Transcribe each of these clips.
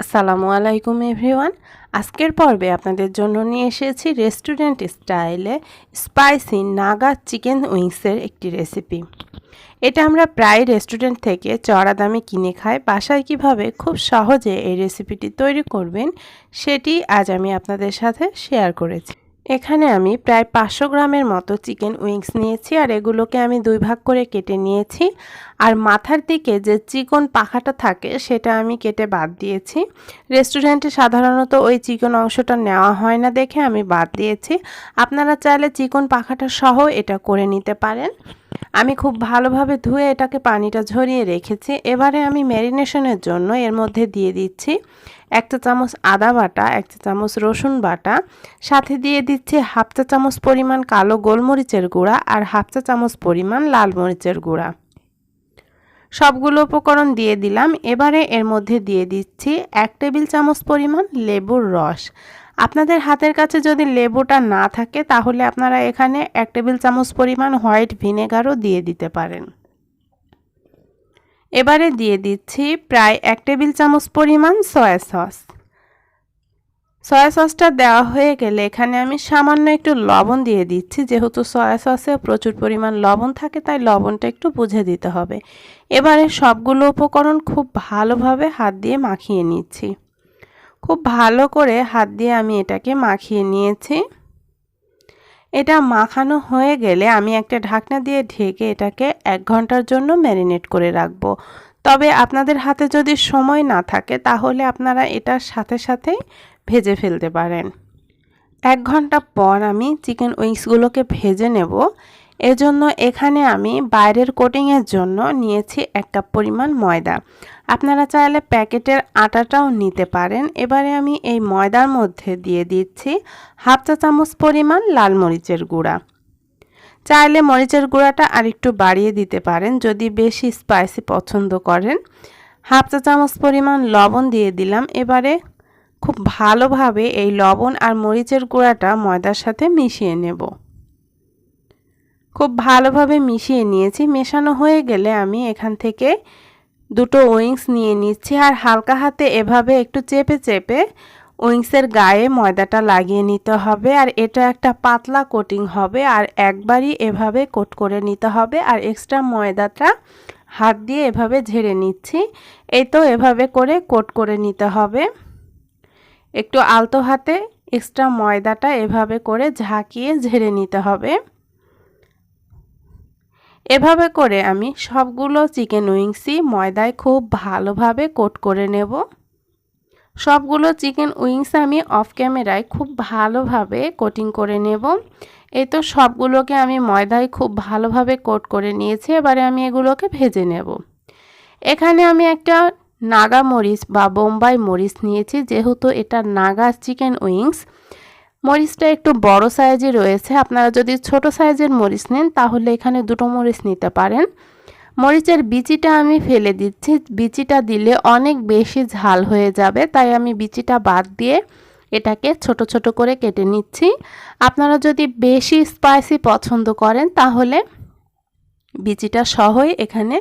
আসসালামু আলাইকুম এভরিওয়ান। আজকের পর্বে আপনাদের জন্য নিয়ে এসেছি রেস্টুরেন্ট স্টাইলে স্পাইসি নাগা চিকেন উইংসের একটি রেসিপি। এটা আমরা প্রায় রেস্টুরেন্ট থেকে চড়া দামে কিনে খাই। বাসায় কীভাবে খুব সহজে এই রেসিপিটি তৈরি করবেন সেটি আজ আমি আপনাদের সাথে শেয়ার করেছি। এখানে আমি প্রায় পাঁচশো গ্রামের মতো চিকেন উইংস নিয়েছি আর এগুলোকে আমি দুই ভাগ করে কেটে নিয়েছি। আর মাথার দিকে যে চিকন পাখাটা থাকে, সেটা আমি কেটে বাদ দিয়েছি। রেস্টুরেন্টে সাধারণত ওই চিকন অংশটা নেওয়া হয় না দেখে আমি বাদ দিয়েছি। আপনারা চাইলে চিকন পাখাটা সহ এটা করে নিতে পারেন। আমি খুব ভালোভাবে ধুয়ে এটাকে পানিটা ঝরিয়ে রেখেছি। এবারে আমি ম্যারিনেশনের জন্য এর মধ্যে দিয়ে দিচ্ছি এক চা চামচ আদা বাটা, এক চা চামচ রসুন বাটা, সাথে দিয়ে দিচ্ছি হাফ চা চামচ পরিমাণ কালো গোলমরিচের গুঁড়া আর হাফ চা চামচ পরিমাণ লাল মরিচের গুঁড়া। সবগুলো উপকরণ দিয়ে দিলাম। এবারে এর মধ্যে দিয়ে দিচ্ছি এক টেবিল চামচ পরিমাণ লেবুর রস। আপনাদের হাতের কাছে যদি লেবুটা না থাকে, তাহলে আপনারা এখানে এক টেবিল চামচ পরিমাণ হোয়াইট ভিনেগারও দিয়ে দিতে পারেন। এবারে দিয়ে দিচ্ছি প্রায় এক টেবিল চামচ পরিমাণ সয়া সস। সয়া সসটা দেওয়া হয়ে গেলে এখানে আমি সামান্য একটু লবণ দিয়ে দিচ্ছি। যেহেতু সয়া সসে প্রচুর পরিমাণ লবণ থাকে, তাই লবণটা একটু বুঝে দিতে হবে। এবারে সবগুলো উপকরণ খুব ভালোভাবে হাত দিয়ে মাখিয়ে নিচ্ছি। খুব ভালো করে হাত দিয়ে আমি এটাকে মাখিয়ে নিয়েছি। এটা মাখানো হয়ে গেলে আমি একটা ঢাকনা দিয়ে ঢেকে এটাকে এক ঘণ্টার জন্য ম্যারিনেট করে রাখব। তবে আপনাদের হাতে যদি সময় না থাকে, তাহলে আপনারা এটার সাথে সাথেই ভেজে ফেলতে পারেন। এক ঘণ্টা পর আমি চিকেন উইংসগুলোকে ভেজে নেব। এজন্য এখানে আমি বাইরের কোটিংয়ের জন্য নিয়েছি এক কাপ পরিমাণ ময়দা। আপনারা চাইলে প্যাকেটের আটাটাও নিতে পারেন। এবারে আমি এই ময়দার মধ্যে দিয়ে দিচ্ছি হাফ চা চামচ পরিমাণ লাল মরিচের গুঁড়া। চাইলে মরিচের গুঁড়াটা আরেকটু বাড়িয়ে দিতে পারেন যদি বেশি স্পাইসি পছন্দ করেন। হাফ চা চামচ পরিমাণ লবণ দিয়ে দিলাম। এবারে খুব ভালোভাবে এই লবণ আর মরিচের গুঁড়াটা ময়দার সাথে মিশিয়ে নেব। খুব ভালোভাবে মিশিয়ে নিয়েছি। মেশানো হয়ে গেলে আমি এখান থেকে দুটো উইংস নিয়ে নিচ্ছি আর হালকা হাতে এভাবে একটু চেপে চেপে উইংসের গায়ে ময়দাটা লাগিয়ে নিতে হবে আর এটা একটা পাতলা কোটিং হবে আর একবারই এভাবে কোট করে নিতে হবে আর এক্সট্রা ময়দাটা হাত দিয়ে এভাবে ঝেড়ে নিচ্ছি। এই তো এভাবে করে কোট করে নিতে হবে। একটু আলতো হাতে এক্সট্রা ময়দাটা এভাবে করে ঝাঁকিয়ে ঝেড়ে নিতে হবে। এভাবে করে আমি সবগুলো চিকেন উইংসই ময়দায় খুব ভালোভাবে কোট করে নেব। সবগুলো চিকেন উইংস আমি অফ ক্যামেরায় খুব ভালোভাবে কোটিং করে নেব। এই তো সবগুলোকে আমি ময়দায় খুব ভালোভাবে কোট করে নিয়েছি, এবারে আমি এগুলোকে ভেজে নেব। এখানে আমি একটা নাগা মরিচ বা বোম্বাই মরিচ নিয়েছি, যেহেতু এটা নাগা চিকেন উইংস। মরিচটা একটু বড় সাইজে রয়েছে। আপনারা যদি ছোট সাইজের মরিচ নেন, তাহলে এখানে দুটো মরিচ নিতে পারেন। মরিচের বিচিটা আমি ফেলে দিচ্ছি। বিচিটা দিলে অনেক বেশি ঝাল হয়ে যাবে, তাই আমি বিচিটা বাদ দিয়ে এটাকে ছোট ছোট করে কেটে নিচ্ছি। আপনারা যদি বেশি স্পাইসি পছন্দ করেন, তাহলে বিচিটা সহই এখানে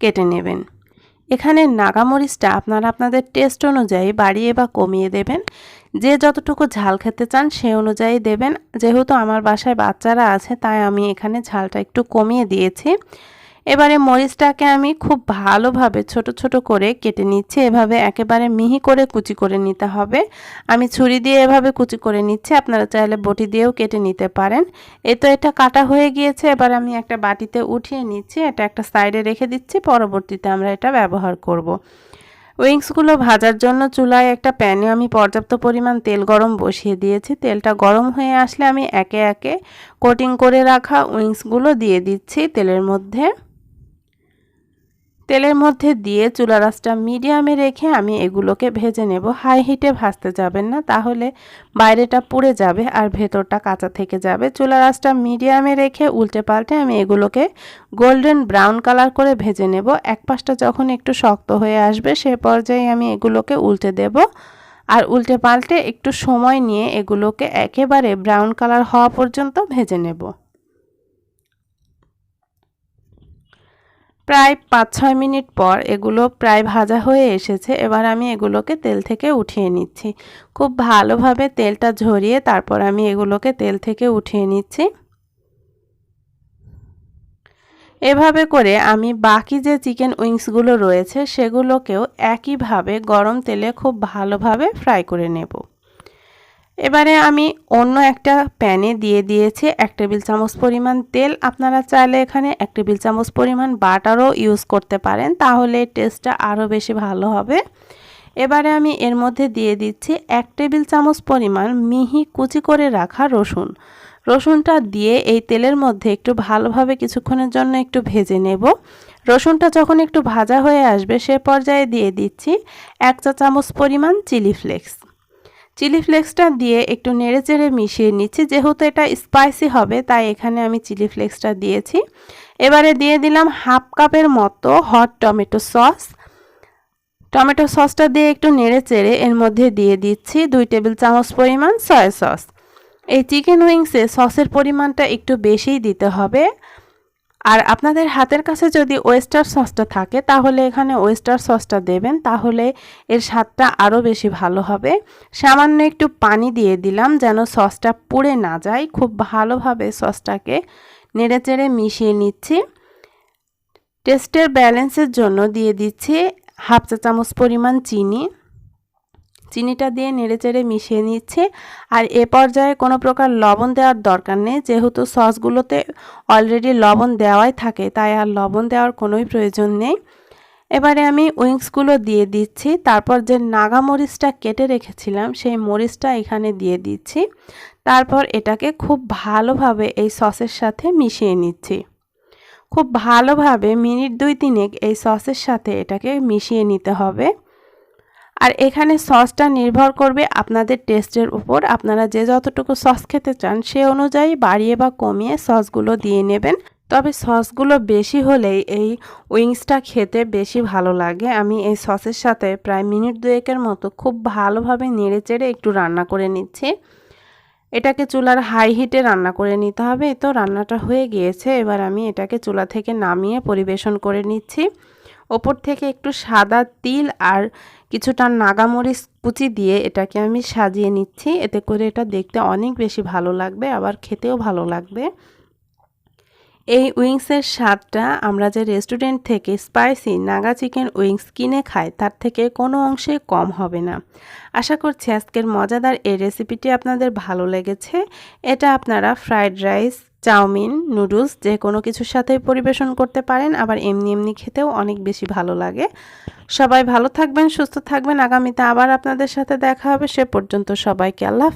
কেটে নেবেন। এখানে নাগামরিচটা আপনারা আপনাদের টেস্ট অনুযায়ী বাড়িয়ে বা কমিয়ে দেবেন। যে যতটুকু ঝাল খেতে চান সে অনুযায়ী দেবেন। যেহেতু আমার বাসায় বাচ্চারা আছে, তাই আমি এখানে ঝালটা একটু কমিয়ে দিয়েছি। এবারে মরিচটাকে আমি খুব ভালোভাবে ছোট ছোট করে কেটে নিচ্ছি। এভাবে একেবারে মিহি করে কুচি করে নিতে হবে। আমি ছুরি দিয়ে এভাবে কুচি করে নিচ্ছি। আপনারা চাইলে বটি দিয়েও কেটে নিতে পারেন। এ তো এটা কাটা হয়ে গিয়েছে। এবার আমি একটা বাটিতে উঠিয়ে নিচ্ছি। এটা একটা সাইডে রেখে দিচ্ছি। পরবর্তীতে আমরা এটা ব্যবহার করব। উইংসগুলো ভাজার জন্য চুলায় একটা প্যানে আমি পর্যাপ্ত পরিমাণ তেল গরম বসিয়ে দিয়েছি। তেলটা গরম হয়ে আসলে আমি একে একে কোটিং করে রাখা উইংসগুলো দিয়ে দিচ্ছি তেলের মধ্যে। তেলের মধ্যে দিয়ে চুলা রাসটা মিডিয়ামে রেখে আমি এগুলোকে ভেজে নেব। হাই হিটে ভাজতে যাবেন না, তাহলে বাইরেটা পুড়ে যাবে আর ভেতরটা কাঁচা থেকে যাবে। চুলা রাসটা মিডিয়ামে রেখে উল্টে পাল্টে আমি এগুলোকে গোল্ডেন ব্রাউন কালার করে ভেজে নেব। এক পাশটা যখন একটু শক্ত হয়ে আসবে, সে পর্যায়ে আমি এগুলোকে উল্টে দেব। আর উল্টে পাল্টে একটু সময় নিয়ে এগুলোকে একেবারে ব্রাউন কালার হওয়া পর্যন্ত ভেজে নেব। প্রায় পাঁচ ছয় মিনিট পর এগুলো প্রায় ভাজা হয়ে এসেছে, এবার আমি এগুলোকে তেল থেকে উঠিয়ে নিচ্ছি। খুব ভালোভাবে তেলটা ঝরিয়ে তারপর আমি এগুলোকে তেল থেকে উঠিয়ে নিচ্ছি। এভাবে করে আমি বাকি যে চিকেন উইংসগুলো রয়েছে, সেগুলোকেও একইভাবে গরম তেলে খুব ভালোভাবে ফ্রাই করে নেব। এবারে আমি অন্য একটা প্যানে দিয়ে দিয়েছি এক টেবিল চামচ পরিমাণ তেল। আপনারা চাইলে এখানে এক টেবিল চামচ পরিমাণ বাটারও ইউজ করতে পারেন, তাহলে টেস্টটা আরও বেশি ভালো হবে। এবারে আমি এর মধ্যে দিয়ে দিচ্ছি এক টেবিল চামচ পরিমাণ মিহি কুচি করে রাখা রসুন। রসুনটা দিয়ে এই তেলের মধ্যে একটু ভালোভাবে কিছুক্ষণের জন্য একটু ভেজে নেব। রসুনটা যখন একটু ভাজা হয়ে আসবে, সে পর্যায়ে দিয়ে দিচ্ছি এক চা চামচ পরিমাণ চিলি ফ্লেক্স। চিলি ফ্লেক্সটা দিয়ে একটু নেড়ে চেড়ে মিশিয়ে নিচ্ছি। যেহেতু এটা স্পাইসি হবে, তাই এখানে আমি চিলি ফ্লেক্সটা দিয়েছি। এবারে দিয়ে দিলাম হাফ কাপের মতো হট টমেটো সস টমেটো সসটা দিয়ে একটু নেড়ে চেড়ে এর মধ্যে দিয়ে দিচ্ছি দুই টেবিল চামচ পরিমাণ সয়া সস এই চিকেন উইংসে সসের পরিমাণটা একটু বেশিই দিতে হবে। আর আপনাদের হাতের কাছে যদি ওয়েস্টার সসটা থাকে, তাহলে এখানে ওয়েস্টার সসটা দেবেন, তাহলে এর স্বাদটা আরও বেশি ভালো হবে। সামান্য একটু পানি দিয়ে দিলাম যেন সসটা পুড়ে না যায়। খুব ভালোভাবে সসটাকে নেড়েচেড়ে মিশিয়ে নিচ্ছি। টেস্টের ব্যালেন্সের জন্য দিয়ে দিচ্ছি হাফ চা চামচ পরিমাণ চিনি। চিনিটা দিয়ে নেড়েচেড়ে মিশিয়ে নিচ্ছে। আর এ পর্যায়ে কোনো প্রকার লবণ দেওয়ার দরকার নেই, যেহেতু সসগুলোতে অলরেডি লবণ দেওয়াই থাকে, তাই আর লবণ দেওয়ার কোনোই প্রয়োজন নেই। এবারে আমি উইংসগুলো দিয়ে দিচ্ছি, তারপর যে নাগা মরিচটা কেটে রেখেছিলাম, সেই মরিচটা এখানে দিয়ে দিচ্ছি। তারপর এটাকে খুব ভালোভাবে এই সসের সাথে মিশিয়ে নিচ্ছি। খুব ভালোভাবে মিনিট দুই তিনেক এই সসের সাথে এটাকে মিশিয়ে নিতে হবে। আর এখানে সসটা নির্ভর করবে আপনাদের টেস্টের উপর। আপনারা যে যতটুকু সস খেতে চান সে অনুযায়ী বাড়িয়ে বা কমিয়ে সসগুলো দিয়ে নেবেন। তবে সসগুলো বেশি হলেই এই উইংসটা খেতে বেশি ভালো লাগে। আমি এই সসের সাথে প্রায় মিনিট দুয়েকের মতো খুব ভালোভাবে নেড়ে চেড়ে একটু রান্না করে নিচ্ছি। এটাকে চুলার হাই হিটে রান্না করে নিতে হবে। তো রান্নাটা হয়ে গিয়েছে। এবার আমি এটাকে চুলা থেকে নামিয়ে পরিবেশন করে নিচ্ছি। ওপর থেকে একটু সাদা তিল আর কিছুটা নাগামরিচ কুচি দিয়ে এটাকে আমি সাজিয়ে নিচ্ছি। এতে করে এটা দেখতে অনেক বেশি ভালো লাগবে, আবার খেতেও ভালো লাগবে। এই উইংসের স্বাদটা আমরা যে রেস্টুরেন্ট থেকে স্পাইসি নাগা চিকেন উইংস কিনে খাই, তার থেকে কোনো অংশে কম হবে না। আশা করছি আজকের মজাদার এই রেসিপিটি আপনাদের ভালো লেগেছে। এটা আপনারা ফ্রাইড রাইস, চাউমিন, নুডলস যে কোনো কিছুর সাথে পরিবেশন করতে পারেন, আবার এমনি এমনি খেতেও অনেক বেশি ভালো লাগে। সবাই ভালো থাকবেন, সুস্থ থাকবেন। আগামীতে আবার আপনাদের সাথে দেখা হবে। সে পর্যন্ত সবাইকে আল্লাহ